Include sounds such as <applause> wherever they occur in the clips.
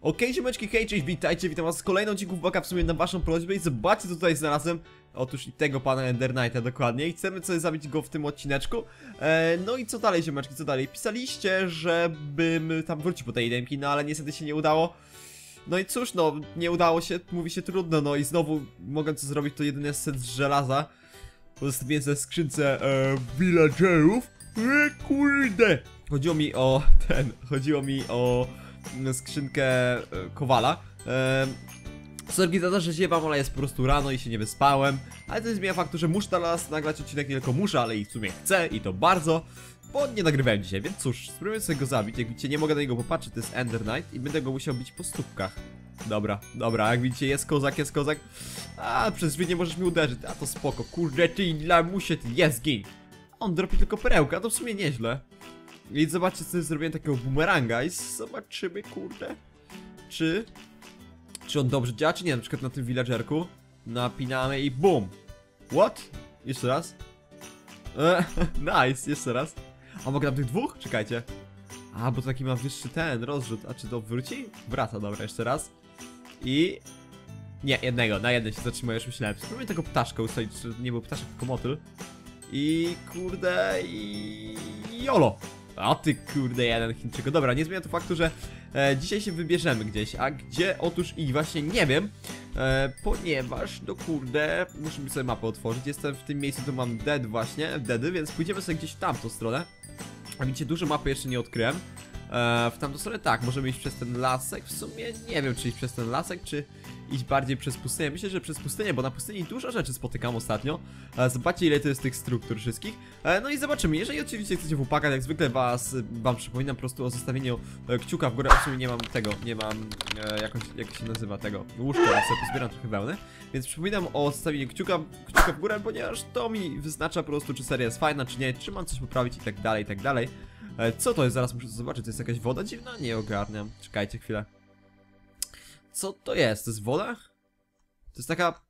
Okej, ziomeczki, hej, cześć, witajcie, witam was z kolejną odcinku Baka w sumie na waszą prośbę i zobaczcie co tutaj znalazłem Otóż i tego pana Ender Knighta dokładnie i chcemy sobie zabić go w tym odcineczku e, No i co dalej, ziomeczki, co dalej? Pisaliście, żebym tam wrócił po tej demki, no ale niestety się nie udało No i cóż, no, nie udało się, mówi się trudno, no i znowu mogę co zrobić to jedyny set z żelaza Pozostawiłem ze skrzynce e, villagerów e, Kurde! Chodziło mi o ten, chodziło mi o skrzynkę e, Kowala. E, Sorki za to, że ziewam, ale jest po prostu rano i się nie wyspałem. Ale to nie zmienia faktu, że muszę teraz nagrać odcinek, nie tylko muszę, ale i w sumie chcę i to bardzo. Bo nie nagrywałem dzisiaj, więc cóż, spróbuję sobie go zabić. Jak widzicie, nie mogę na niego popatrzeć, to jest Ender Knight i będę go musiał bić po stópkach. Dobra, dobra, jak widzicie, jest kozak, jest kozak. A, przez drzwi nie możesz mi uderzyć, a to spoko. Kurde, ty lamusie, ty, jest gin. On dropi tylko perełka, to w sumie nieźle. I zobaczcie, co zrobiłem takiego bumeranga i zobaczymy, kurde, czy... Czy on dobrze działa, czy nie? Na przykład na tym villagerku napinamy i BUM! What? Jeszcze raz? E, <laughs> nice, jeszcze raz. A mogę tam tych dwóch? Czekajcie. A, bo to taki ma wyższy ten rozrzut. A czy to wróci? Wraca, dobra, jeszcze raz. I... Nie, jednego, na jeden się zatrzymuje, już myślałem. Spróbuję tego ptaszka ustalić, czy nie był ptaszek, tylko motyl. I kurde, i... Jolo! A ty kurde, jeden Chińczyku. Dobra, nie zmienia to faktu, że e, dzisiaj się wybierzemy gdzieś. A gdzie? Otóż i właśnie nie wiem. E, ponieważ, no kurde, muszę sobie mapę otworzyć. Jestem w tym miejscu, tu mam dead właśnie, deady, więc pójdziemy sobie gdzieś w tamtą stronę. A widzicie, dużo mapy jeszcze nie odkryłem. E, w tamtą stronę tak, możemy iść przez ten lasek. W sumie nie wiem, czy iść przez ten lasek, czy iść bardziej przez pustynię. Myślę, że przez pustynię, bo na pustyni dużo rzeczy spotykam ostatnio. E, zobaczcie, ile to jest tych struktur wszystkich. E, no i zobaczymy. Jeżeli oczywiście chcecie w upakach, jak zwykle was, wam przypominam po prostu o zostawieniu kciuka w górę. W sumie nie mam tego, nie mam, e, jakąś, jak się nazywa tego, łóżka, więc sobie pozbieram trochę wełny. Więc przypominam o zostawieniu kciuka, kciuka w górę, ponieważ to mi wyznacza po prostu, czy seria jest fajna, czy nie, czy mam coś poprawić i tak dalej, i tak dalej. E, Co to jest? Zaraz muszę zobaczyć. To jest jakaś woda dziwna? Nie ogarniam. Czekajcie chwilę. Co to jest? To jest woda? To jest taka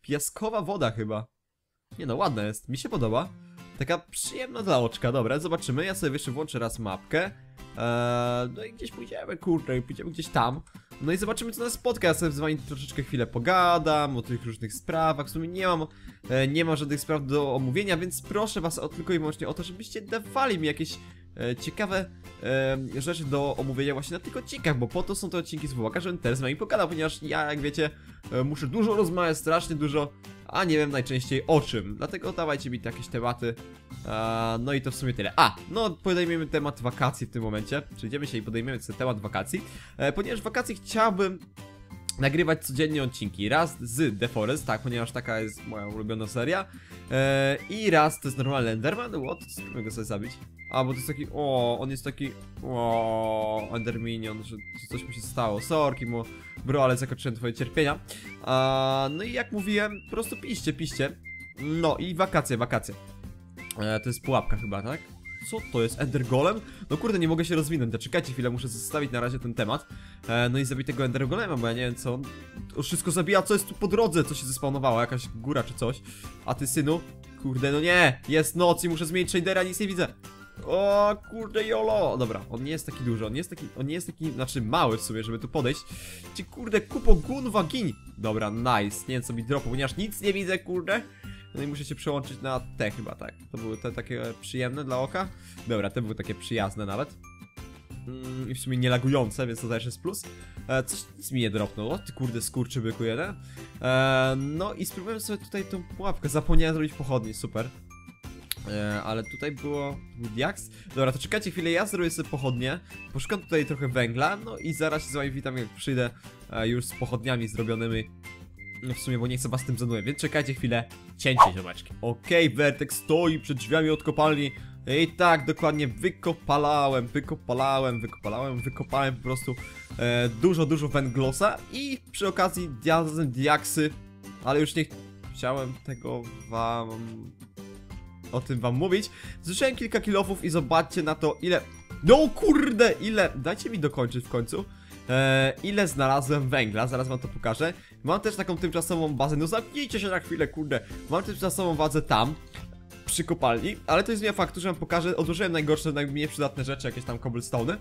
piaskowa woda chyba. Nie no, ładna jest. Mi się podoba. Taka przyjemna dla oczka. Dobra, zobaczymy. Ja sobie jeszcze włączę raz mapkę. Eee, no i gdzieś pójdziemy, kurde, pójdziemy gdzieś tam. No i zobaczymy, co nas spotka. Ja sobie z wami troszeczkę chwilę pogadam o tych różnych sprawach. W sumie nie mam, e, nie ma żadnych spraw do omówienia, więc proszę was o, tylko i wyłącznie o to, żebyście dawali mi jakieś ciekawe e, rzeczy do omówienia właśnie na tych odcinkach, bo po to są te odcinki z Właka, żebym też z wami pogadał, ponieważ ja, jak wiecie, e, muszę dużo rozmawiać, strasznie dużo, a nie wiem najczęściej o czym. Dlatego dawajcie mi jakieś tematy. E, no i to w sumie tyle. A, no podejmiemy temat wakacji w tym momencie. Przejdziemy się i podejmiemy sobie temat wakacji, e, ponieważ wakacji chciałbym nagrywać codziennie odcinki. Raz z The Forest, tak, ponieważ taka jest moja ulubiona seria. E, I raz to jest normalny Enderman. What? Spróbuję go sobie zabić. A, bo to jest taki. O, on jest taki. O, Enderminion, że, że coś mu się stało. Sorki mu, bro, ale zakończyłem twoje cierpienia. A, no i jak mówiłem, po prostu piście, piście. No i wakacje, wakacje. E, to jest pułapka chyba, tak? Co to jest? Ender Golem? No kurde, nie mogę się rozwinąć. Czekajcie chwilę, muszę zostawić na razie ten temat. E, no i zabić tego Ender Golema, bo ja nie wiem co on... wszystko zabija, co jest tu po drodze, co się zespawnowało, jakaś góra czy coś. A ty synu? Kurde, no nie! Jest noc i muszę zmienić shadera, nic nie widzę. O kurde jolo! Dobra, on nie jest taki duży, on nie jest taki, on nie jest taki, znaczy mały w sumie, żeby tu podejść. Ci kurde kupo gunwa gin! Dobra, nice, nie wiem co mi dropu, ponieważ nic nie widzę, kurde. No i muszę się przełączyć na te chyba, tak. To były te takie przyjemne dla oka. Dobra, te były takie przyjazne nawet. Mm, I w sumie nie lagujące, więc to też jest plus. E, coś mi nie dropnął. Ty kurde skurczy byku jeden. E, no i spróbujemy sobie tutaj tą pułapkę. Zapomniałem zrobić pochodni, super. E, ale tutaj było, był diaks. Dobra, to czekajcie chwilę, ja zrobię sobie pochodnie. Poszukam tutaj trochę węgla, no i zaraz się z wami witam, jak przyjdę już z pochodniami zrobionymi. No w sumie, bo nie chcę was tym zanuję, więc czekajcie chwilę. Cięcie, ziomeczki. Okej, okay, Vertex stoi przed drzwiami od kopalni. I tak, dokładnie, wykopalałem, wykopalałem, wykopalałem, wykopałem po prostu e, dużo, dużo węglosa i przy okazji diazem diaksy, ale już nie chciałem tego wam o tym wam mówić. Zużyłem kilka kilofów i zobaczcie na to ile... No kurde, ile... Dajcie mi dokończyć w końcu. E, ile znalazłem węgla, zaraz wam to pokażę. Mam też taką tymczasową bazę, no zamknijcie się na chwilę, kurde. Mam tymczasową bazę tam, przy kopalni, ale to jest zmiana faktu, że wam pokażę, odłożyłem najgorsze, najmniej przydatne rzeczy, jakieś tam cobblestone'y.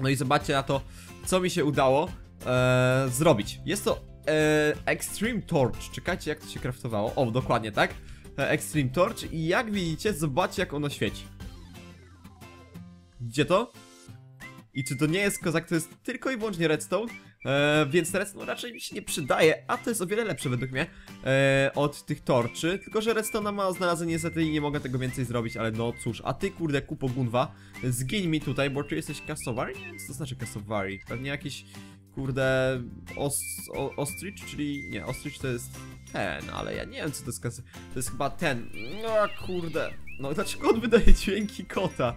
No i zobaczcie na to, co mi się udało e, zrobić. Jest to e, Extreme Torch. Czekajcie, jak to się craftowało. O, dokładnie tak. E, Extreme Torch i jak widzicie, zobaczcie jak ono świeci. Widzicie to? I czy to nie jest kozak, to jest tylko i wyłącznie redstone, e, więc redstone raczej mi się nie przydaje, a to jest o wiele lepsze według mnie e, od tych torczy, tylko że redstone ma znalezienie niestety i nie mogę tego więcej zrobić, ale no cóż, a ty kurde kupo gunwa, zgiń mi tutaj, bo ty jesteś kasowari? Nie wiem co to znaczy kasowari, pewnie jakiś kurde os, o, ostrich, czyli nie, ostrich to jest ten, ale ja nie wiem co to jest kas... to jest chyba ten, no kurde, no dlaczego on wydaje dźwięki kota?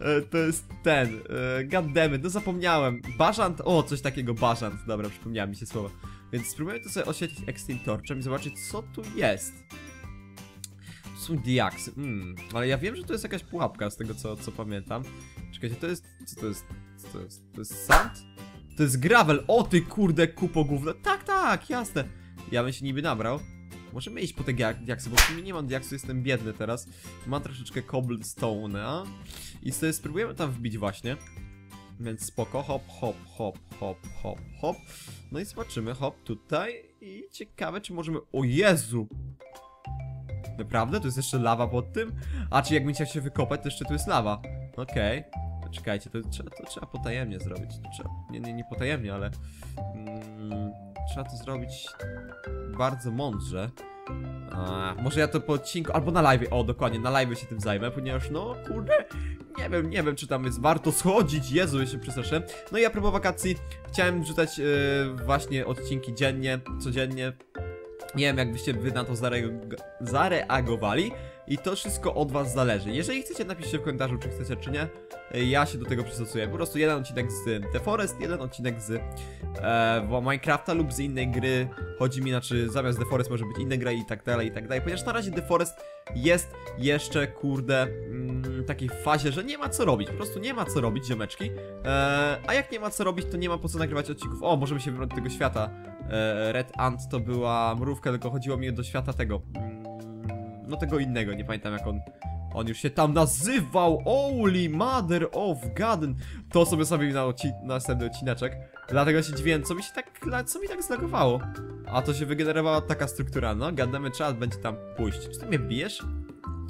E, To jest ten, e, goddammit, no zapomniałem. Bażant, o coś takiego, bażant, dobra, przypomniałem mi się słowo. Więc spróbujemy to sobie oświetlić Extreme Torchem i zobaczyć co tu jest. Tu są diaksy, mm, ale ja wiem, że to jest jakaś pułapka z tego co, co pamiętam. Czekajcie, to jest, co to jest, co to jest, to jest sand? To jest gravel, o ty kurde kupo gówno, tak, tak, jasne. Ja bym się niby nabrał. Możemy iść po te dia- diaksy, bo w sumie nie mam diaksu, jestem biedny teraz. Mam troszeczkę cobblestone'a. I sobie spróbujemy tam wbić właśnie. Więc spoko, hop, hop, hop, hop, hop, hop. No i zobaczymy, hop, tutaj. I ciekawe, czy możemy... O Jezu! Naprawdę? Tu jest jeszcze lawa pod tym? A, czy jakbym chciał się wykopać, to jeszcze tu jest lawa. Okej. Czekajcie, to trzeba, to trzeba potajemnie zrobić. Trzeba... Nie, nie, nie potajemnie, ale... Mm, trzeba to zrobić bardzo mądrze. A, może ja to po odcinku, albo na live, o dokładnie, na live się tym zajmę, ponieważ no kurde, nie wiem, nie wiem czy tam jest warto schodzić, Jezu, ja się przestraszę. No i a propos wakacji, chciałem wrzucać yy, właśnie odcinki dziennie, codziennie. Nie wiem jakbyście wy na to zare- zareagowali i to wszystko od was zależy. Jeżeli chcecie, napiszcie w komentarzu czy chcecie czy nie, ja się do tego przystosuję. Po prostu jeden odcinek z The Forest, jeden odcinek z e, Minecrafta lub z innej gry. Chodzi mi, znaczy zamiast The Forest może być inna gra i tak dalej, i tak dalej. Ponieważ na razie The Forest jest jeszcze, kurde, mm, takiej fazie, że nie ma co robić. Po prostu nie ma co robić, ziomeczki. E, a jak nie ma co robić, to nie ma po co nagrywać odcinków. O, możemy się wybrać do tego świata. E, Red Ant to była mrówka, tylko chodziło mi do świata tego. Mm, no tego innego, nie pamiętam jak on. On już się tam nazywał! Holy Mother of God! To sobie sobie na następny odcineczek. Dlatego się dziwiłem, co mi się tak, co mi tak zlagowało. A to się wygenerowała taka struktura, no, gadamy, trzeba będzie tam pójść. Czy ty mnie bijesz?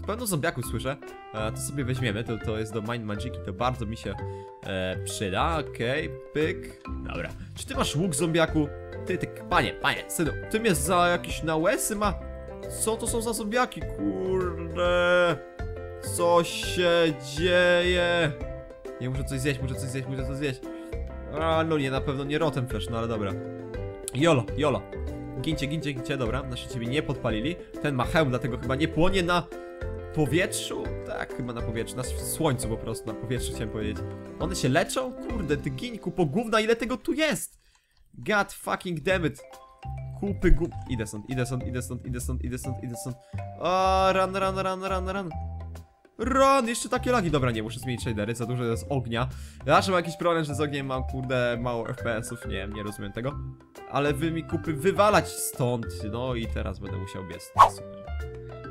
Pełno zombiaków słyszę. E, to sobie weźmiemy, to, to jest do Mind Magiki, to bardzo mi się e, przyda. Okej, pyk. Dobra. Czy ty masz łuk zombiaku? Ty, ty, panie, panie, synu, ty mnie za jakieś nałesy ma... Co to są za zombiaki? Kurde... Co się dzieje? Nie, muszę coś zjeść, muszę coś zjeść, muszę coś zjeść. A, no nie, na pewno nie rotem flash, no ale dobra. Jolo, jolo. Gincie, gincie, gincie, dobra, nasze ciebie nie podpalili. Ten ma hełm, dlatego chyba nie płonie na powietrzu? Tak, chyba na powietrzu, na słońcu po prostu, na powietrzu chciałem powiedzieć. One się leczą? Kurde, ty gin, kupo gówna, ile tego tu jest? God fucking damn it. Kupy gu... Idę stąd, idę stąd, idę stąd, idę stąd, idę stąd, idę stąd. O, run, run, run, run, run. Run, jeszcze takie lagi. Dobra, nie, muszę zmienić shadery, za dużo jest ognia. Zawsze mam jakiś problem, że z ogniem mam, kurde, mało FPS-ów. Nie wiem, nie rozumiem tego. Ale wy mi kupy wywalać stąd. No i teraz będę musiał biec. Super.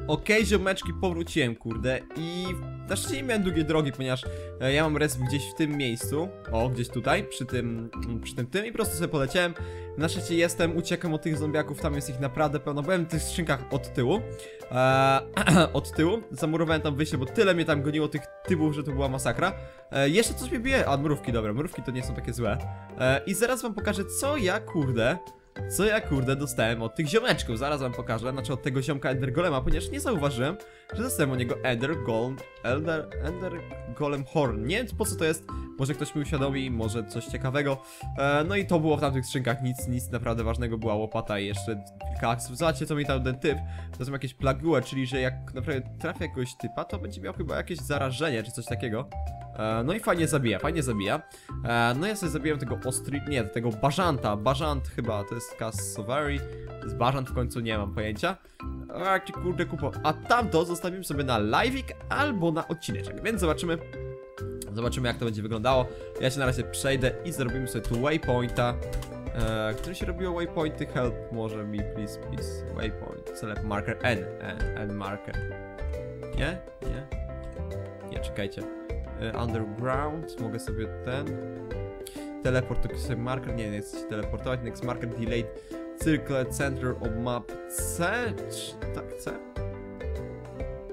Okej, ziomeczki, powróciłem, kurde i na szczęście nie miałem długiej drogi, ponieważ e, ja mam resp gdzieś w tym miejscu, o, gdzieś tutaj, przy tym, mm, przy tym tym i po prostu sobie poleciałem. Na szczęście jestem, uciekam od tych zombiaków, tam jest ich naprawdę pełno, byłem w tych skrzynkach od tyłu, e, <clears throat> od tyłu, zamurowałem tam wyjście, bo tyle mnie tam goniło tych typów, że to była masakra. E, jeszcze coś mnie bije, a mrówki, dobra, mrówki to nie są takie złe. E, I zaraz wam pokażę, co ja, kurde, co ja kurde dostałem od tych ziomeczków, zaraz wam pokażę, znaczy od tego ziomka Ender Golema, ponieważ nie zauważyłem, że dostałem od niego Ender Golem, Elder, Ender Golem Horn. Nie wiem po co to jest, może ktoś mi uświadomi, może coś ciekawego. E, no i to było w tamtych skrzynkach, nic, nic naprawdę ważnego, była łopata i jeszcze kilka aksów. Zobaczcie co mi tam ten typ, to są jakieś plague, czyli że jak naprawdę trafię jakiegoś typa, to będzie miał chyba jakieś zarażenie czy coś takiego. E, no i fajnie zabija, fajnie zabija. E, no ja sobie zabiłem tego ostry... nie, tego bażanta, bażant chyba, to jest Cassowary, jest bażant w końcu, nie mam pojęcia. Ty kurde kupo, a tamto zostawimy sobie na live'ik albo na odcineczek, więc zobaczymy. Zobaczymy jak to będzie wyglądało. Ja się na razie przejdę i zrobimy sobie tu waypointa. E, którym się robiło waypointy? Help może mi please, please. Waypoint, select marker N, N, N marker. Nie? Nie? Nie, czekajcie. E, underground, mogę sobie ten. teleport to sobie marker, nie, nie chcę się teleportować, next marker delayed circle center of map C, czy tak C?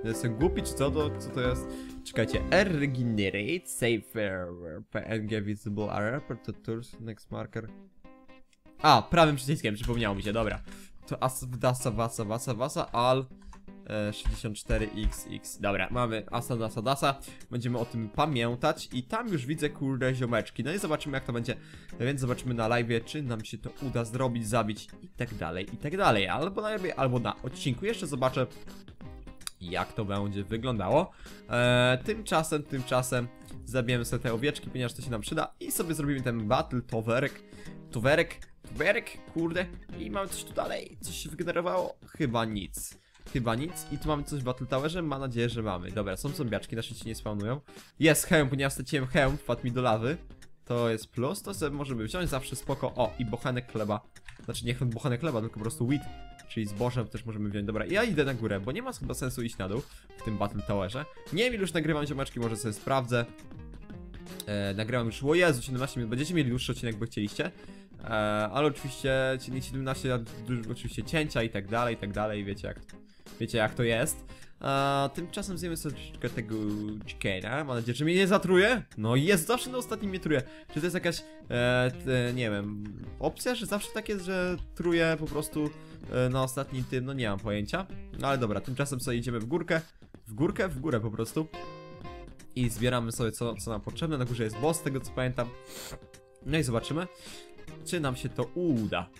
Jestem głupi, czy co to, co to jest? Czekajcie, R regenerate, error, PNG visible area, protectors, next marker. A, prawym przyciskiem, przypomniało mi się, dobra. To as, dasa, wasa, wasa, wasa, al e, 64xx. Dobra, mamy asa, dasa, dasa. Będziemy o tym pamiętać i tam już widzę kurde ziomeczki. No i zobaczymy jak to będzie. Więc zobaczymy na live, czy nam się to uda zrobić, zabić i tak dalej, i tak dalej. Albo na live, albo na odcinku. Jeszcze zobaczę jak to będzie wyglądało. Eee, tymczasem, tymczasem zabijemy sobie te owieczki, ponieważ to się nam przyda i sobie zrobimy ten battle towerek, towerek, towerek, kurde i mamy coś tu dalej, coś się wygenerowało? Chyba nic. Chyba nic. I tu mamy coś w Battle Towerze? Mam nadzieję, że mamy. Dobra, są zombiaczki, nasze się nie spawnują. Jest hełm, ponieważ straciłem hełm, wpadł mi do lawy. To jest plus, to sobie możemy wziąć zawsze spoko. O, i bochenek chleba. Znaczy nie bochenek chleba, tylko po prostu wheat. Czyli zbożem też możemy wziąć. Dobra, ja idę na górę, bo nie ma chyba sensu iść na dół w tym Battle Towerze. Nie wiem, już nagrywam ziomeczki, może sobie sprawdzę. E, nagrywam już, o Jezu, 17 minut. Będziecie mieli dłuższy odcinek, bo chcieliście. E, ale oczywiście, nie 17, a dużo- oczywiście cięcia i tak dalej, i tak dalej, wiecie jak, wiecie jak to jest. A tymczasem zjemy sobie troszeczkę tego chickena. Mam nadzieję, że mnie nie zatruje. No jest, zawsze na ostatnim mnie truje. Czy to jest jakaś, e, t, nie wiem, opcja, że zawsze tak jest, że truje po prostu e, na ostatnim tym, no nie mam pojęcia. No ale dobra, tymczasem sobie idziemy w górkę. W górkę, w górę po prostu. I zbieramy sobie co, co nam potrzebne. Na górze jest boss, z tego co pamiętam. No i zobaczymy, czy nam się to uda.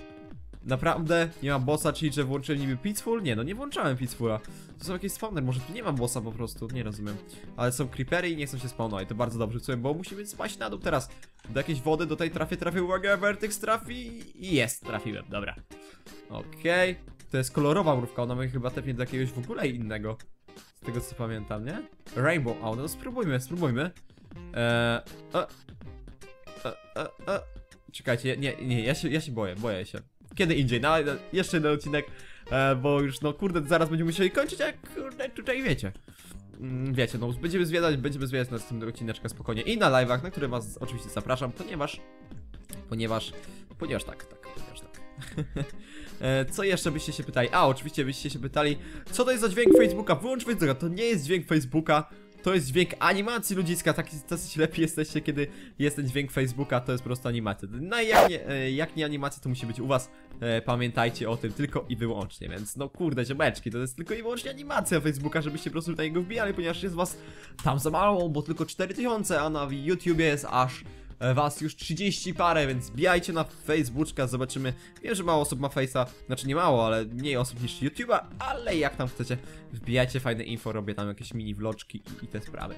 Naprawdę? Nie ma bossa, czyli że włączyli niby Peaceful? Nie, no nie włączałem Peacefula. To są jakieś spawner, może tu nie ma bossa po prostu, nie rozumiem. Ale są creepery i nie chcą się spawnować, to bardzo dobrze, słuchaj, bo musimy spaść na dół teraz. Do jakiejś wody, do tej trafię, trafię, uwaga, Vertex trafi i jest, trafiłem, dobra. Okej, to jest kolorowa mrówka, ona mnie chyba tepnie do jakiegoś w ogóle innego. Z tego co pamiętam, nie? Rainbow, a no spróbujmy, spróbujmy. Eee, e, e, e, e. Czekajcie, nie, nie, ja się, ja się boję, boję się. Kiedy indziej, na, na jeszcze jeden odcinek, e, bo już no kurde, zaraz będziemy musieli kończyć, jak kurde tutaj wiecie. Mm, Wiecie, no będziemy zwiedzać, będziemy zwiedzać na następnego odcineczka spokojnie i na live'ach, na które was oczywiście zapraszam, ponieważ, ponieważ, ponieważ tak, tak, ponieważ tak. <laughs> E, Co jeszcze byście się pytali? A, oczywiście byście się pytali, co to jest za dźwięk Facebooka? Wyłącz Facebooka, to nie jest dźwięk Facebooka, to jest dźwięk animacji ludziska, tak, tacy ślepi jesteście, kiedy jest ten dźwięk Facebooka, to jest po prostu animacja. No i jak nie, e, jak nie animacja, to musi być u was, e, pamiętajcie o tym tylko i wyłącznie, więc no kurde, ziomeczki, to jest tylko i wyłącznie animacja Facebooka, żebyście po prostu na niego wbijali, ponieważ jest was tam za mało, bo tylko 4000, a na YouTubie jest aż was już 30 parę, więc bijajcie na Facebooka, zobaczymy. Wiem, że mało osób ma Face'a, znaczy nie mało, ale mniej osób niż YouTube'a, ale jak tam chcecie, wbijajcie fajne info, robię tam jakieś mini vloczki i, i te sprawy.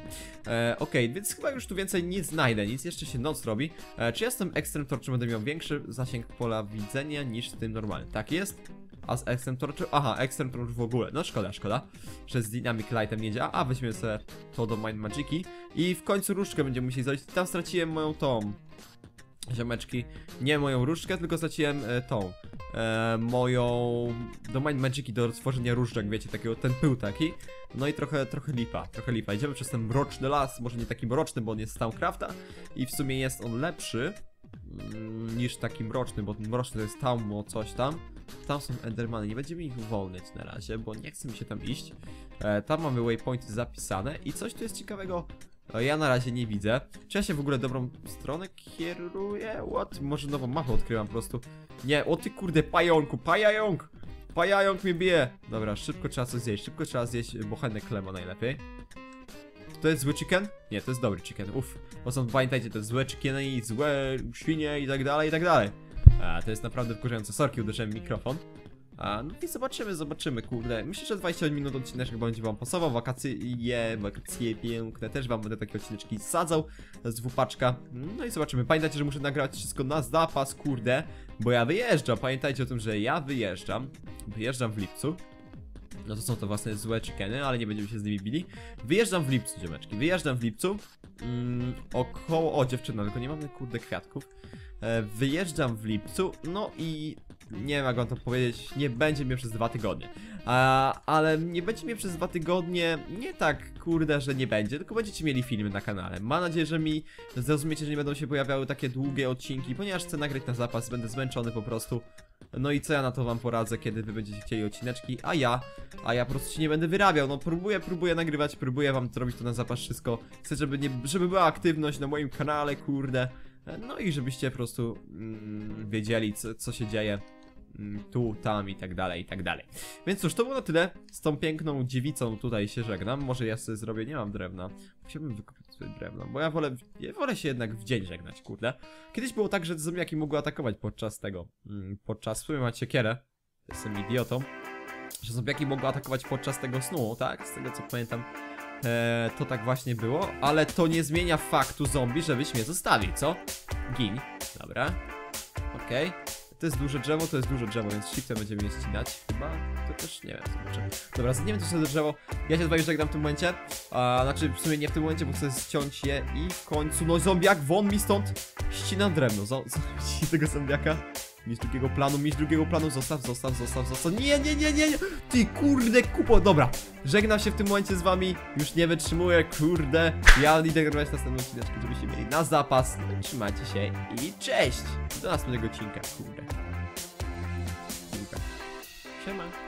E, Okej, więc chyba już tu więcej nie znajdę, nic jeszcze się noc robi. E, czy tym Extreme Torch będę miał większy zasięg pola widzenia niż z tym normalnym? Tak jest? A z Extreme Torch? Aha, Extreme Torch w ogóle. No szkoda, szkoda, że z Dynamic Lightem nie działa. A weźmiemy sobie to do Mind Magiki. I w końcu różdżkę będziemy musieli zrobić. Tam straciłem moją tą. Ziomeczki, nie moją różdżkę, tylko straciłem e, tą. E, moją. Do Mind Magiki, do stworzenia różdżek, wiecie, takiego, ten pył taki. No i trochę, trochę lipa, trochę lipa. Idziemy przez ten mroczny las, może nie taki mroczny, bo on jest z Towncrafta. I w sumie jest on lepszy mm, niż taki mroczny, bo mroczny to jest tam o coś tam. Tam są Endermany, nie będziemy ich uwolniać na razie, bo nie chce mi się tam iść. E, tam mamy waypointy zapisane i coś tu jest ciekawego. e, Ja na razie nie widzę. Czy ja się w ogóle dobrą stronę kieruję? What? Może nową mapę odkryłam po prostu. Nie, o ty kurde, pająku, pajająk! Pajająk mnie bije! Dobra, szybko trzeba coś zjeść, szybko trzeba zjeść bochenek chleba najlepiej. To jest zły chicken? Nie, to jest dobry chicken, uff. Bo są, pamiętajcie, to jest złe chickeny i złe świnie i tak dalej, i tak dalej. A, to jest naprawdę wkurzające. Sorki, uderzyłem mikrofon. A, no i zobaczymy, zobaczymy, kurde. Myślę, że 20 minut odcinek będzie wam pasował. Wakacje, wakacje piękne. Też wam będę takie odcineczki sadzał z wupaczka. No i zobaczymy. Pamiętajcie, że muszę nagrać wszystko na zapas, kurde. Bo ja wyjeżdżam. Pamiętajcie o tym, że ja wyjeżdżam. Wyjeżdżam w lipcu. No to są to własne złe chickeny, ale nie będziemy się z nimi bili. Wyjeżdżam w lipcu, ziomeczki. Wyjeżdżam w lipcu. Mm, około... O, dziewczyna, tylko nie mamy kurde kwiatków. E, wyjeżdżam w lipcu, no i nie wiem jak wam to powiedzieć, nie będzie mnie przez dwa tygodnie. A, ale nie będzie mnie przez dwa tygodnie, nie tak kurde, że nie będzie, tylko będziecie mieli filmy na kanale. Mam nadzieję, że mi zrozumiecie, że nie będą się pojawiały takie długie odcinki, ponieważ chcę nagrać na zapas, będę zmęczony po prostu. No i co ja na to wam poradzę, kiedy wy będziecie chcieli odcineczki, a ja, a ja po prostu się nie będę wyrabiał, no próbuję, próbuję nagrywać, próbuję wam zrobić to na zapas wszystko. Chcę, żeby, nie, żeby była aktywność na moim kanale, kurde. No i żebyście po prostu mm, wiedzieli, co, co się dzieje mm, tu, tam i tak dalej, i tak dalej. Więc cóż, to było na tyle. Z tą piękną dziewicą tutaj się żegnam. Może ja sobie zrobię, nie mam drewna. Musiałbym wykupić sobie drewno, bo ja wolę, ja wolę się jednak w dzień żegnać, kurde. Kiedyś było tak, że zombiaki mogły atakować podczas tego, mm, podczas, w sumie macie siekierę, jestem idiotą, że zombiaki mogły atakować podczas tego snu, tak? Z tego co pamiętam. E, to tak właśnie było, ale to nie zmienia faktu zombie, żebyś mnie zostawił, co? Gin. Dobra. Okej. To jest duże drzewo, to jest duże drzewo, więc shiftem będziemy je ścinać. Chyba to też nie wiem, zobaczę. Dobra, zetniemy też to drzewo. Ja się tutaj żegnam w tym momencie. A, znaczy, w sumie nie w tym momencie, bo chcę ściąć je i w końcu. No, zombiak, won mi stąd! Ścinam drewno. Zo <laughs> zo tego zombiaka. Mieć drugiego planu, mieć drugiego planu, zostaw, zostaw, zostaw, zostaw. Nie, nie, nie, nie, nie. Ty kurde kupo, dobra. Żegnam się w tym momencie z wami. Już nie wytrzymuję, kurde. Ja idę nagrywać następne odcineczki, żebyście mieli na zapas. Trzymajcie się i cześć. Do następnego odcinka, kurde. Dziękuję.